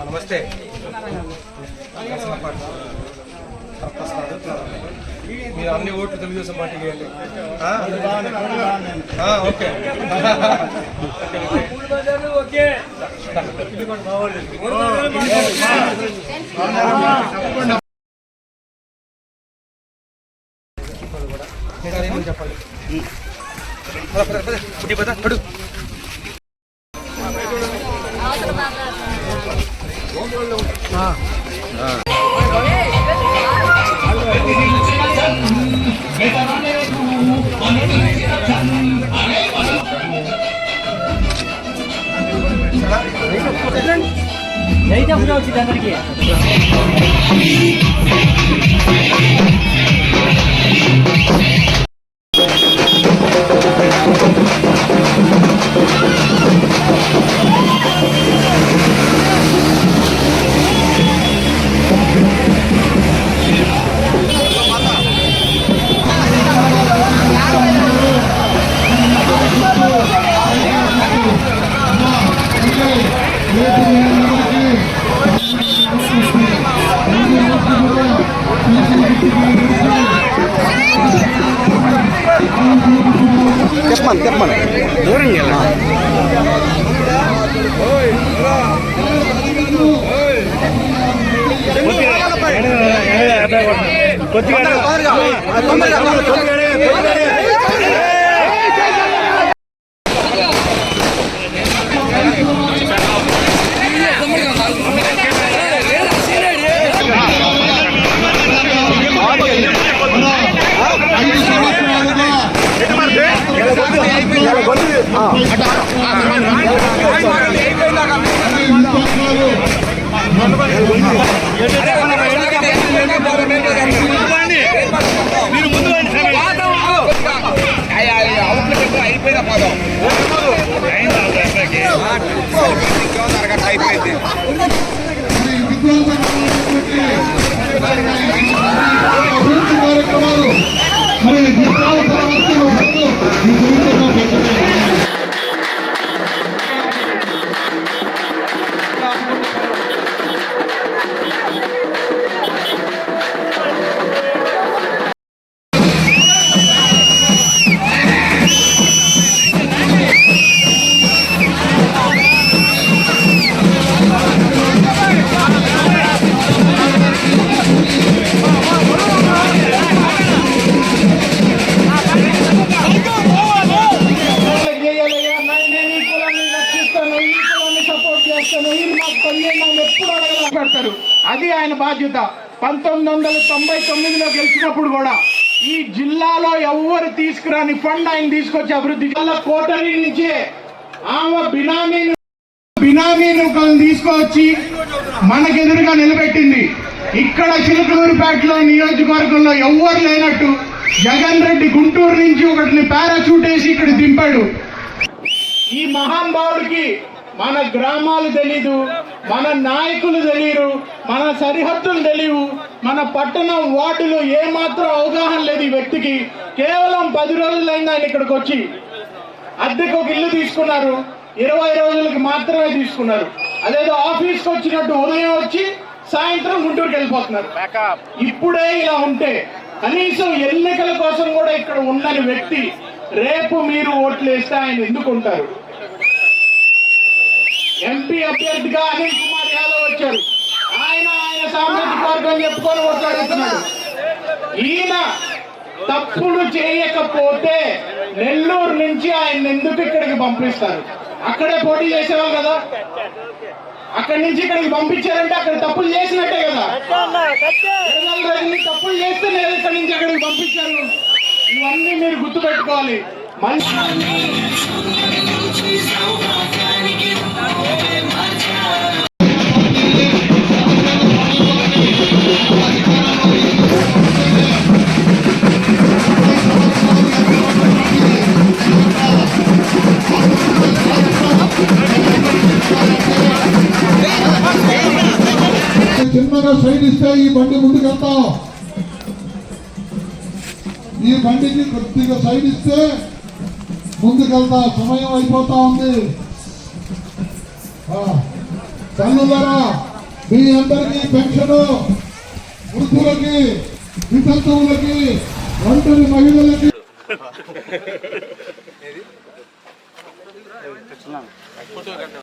ನಮಸ್ತೆ అన్ని ఓట్లు తెలుగుదేశం పార్టీకి వెళ్ళి ఓకే పద, పద. పుట్టి పద, పడు. అయితే అప్పుడు వచ్చింది అందరికీ తెప్పమని బాధ్యత పంతొమ్మిది వందల తొంభై తొమ్మిదిలో గెలిచినప్పుడు కూడా ఈ జిల్లాలో ఎవ్వరు తీసుకురాని ఫండ్ ఆయన తీసుకొచ్చి అభివృద్ధి జిల్లా కోటరీ నుంచే ఆమె బినామీ బినామీ తీసుకొచ్చి మనకెదురుగా నిలబెట్టింది. ఇక్కడ చిలుకలూరుపేటలో నియోజకవర్గంలో ఎవ్వరు లేనట్టు జగన్ రెడ్డి గుంటూరు నుంచి ఒకటిని పారాచూట్ వేసి ఇక్కడ దింపాడు. ఈ మహానుభావుడికి మన గ్రామాలు తెలీదు. మన నాయకులు తెలియరు మన సరిహద్దులు తెలియవు మన పట్టణం వార్డులు ఏమాత్రం అవగాహన లేదు ఈ వ్యక్తికి. కేవలం పది రోజులైంది ఆయన ఇక్కడికి వచ్చి. అద్దెకు ఒక ఇల్లు తీసుకున్నారు ఇరవై రోజులకి మాత్రమే తీసుకున్నారు. అదేదో ఆఫీస్కి వచ్చినట్టు ఉదయం వచ్చి సాయంత్రం గుంటూరుకి వెళ్ళిపోతున్నారు. ఇప్పుడే ఇలా ఉంటే కనీసం ఎన్నికల కోసం కూడా ఇక్కడ ఉండని వ్యక్తి రేపు మీరు ఓట్లు వేస్తే ఆయన ఎందుకు ఉంటారు? ఎంపీ అభ్యర్థిగా అనిల్ కుమార్ యాదవ్ వచ్చారు. ఆయన ఆయన సామాజిక వర్గం చెప్పుకొని ఓట్లాడుతున్నాడు ఈయన తప్పులు చేయకపోతే నెల్లూరు నుంచి ఆయన ఎందుకు ఇక్కడికి పంపిస్తారు? అక్కడే పోటీ చేసేవాళ్ళు కదా. అక్కడి నుంచి ఇక్కడికి పంపించారంటే అక్కడ తప్పులు చేసినట్టే కదా. తప్పులు చేస్తే లేదు ఇక్కడి నుంచి అక్కడికి పంపించారు ఇవన్నీ మీరు గుర్తుపెట్టుకోవాలి. మనిషి చిన్నగా సైడ్ ఇస్తే ఈ బండి ముందుకెళ్తా. ఈ బండికి కొద్దిగా సైడ్ ఇస్తే ముందుకెళ్తా. సమయం అయిపోతా ఉంది. తల్లులారా మీ అందరికీ పెన్షన్ వృద్ధులకి వితంతువులకి ఒంటరి మహిళలకి.